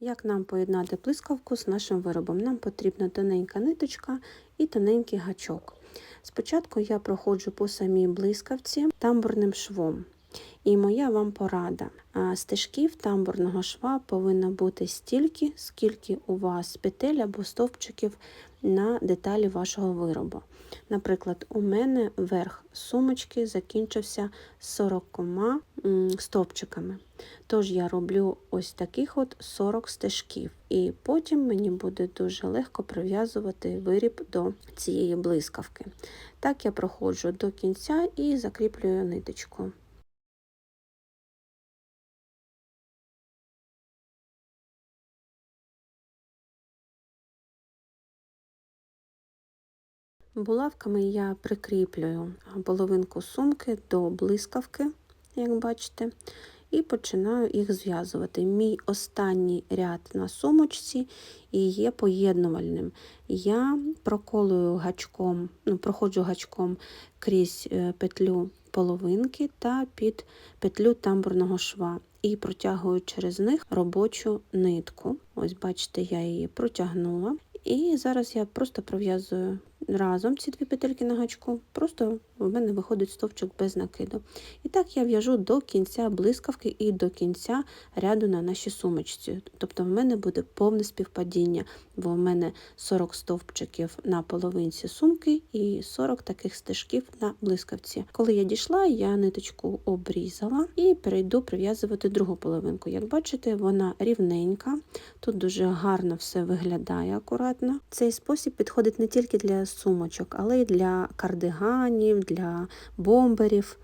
Як нам поєднати блискавку з нашим виробом? Нам потрібна тоненька ниточка і тоненький гачок. Спочатку я проходжу по самій блискавці тамбурним швом. І моя вам порада. Стежків тамбурного шва повинно бути стільки, скільки у вас петель або стовпчиків на деталі вашого виробу. Наприклад, у мене верх сумочки закінчився 40 стовпчиками. Тож я роблю ось таких от 40 стежків, і потім мені буде дуже легко прив'язувати виріб до цієї блискавки. Так я проходжу до кінця і закріплюю ниточку. Булавками я прикріплюю половинку сумки до блискавки, як бачите, і починаю їх зв'язувати. Мій останній ряд на сумочці і є поєднувальним. Я проколую гачком, ну, проходжу гачком крізь е, петлю половинки та під петлю тамбурного шва. І протягую через них робочу нитку. Ось, бачите, я її протягнула. І зараз я просто пров'язую разом ці дві петельки на гачку, просто в мене виходить стовпчик без накиду. І так я в'яжу до кінця блискавки і до кінця ряду на нашій сумочці. Тобто в мене буде повне співпадіння, бо в мене 40 стовпчиків на половинці сумки і 40 таких стежків на блискавці. Коли я дійшла, я ниточку обрізала і перейду прив'язувати другу половинку. Як бачите, вона рівненька, тут дуже гарно все виглядає акуратно. Цей спосіб підходить не тільки для сумочок, але й для кардиганів, для бомберів.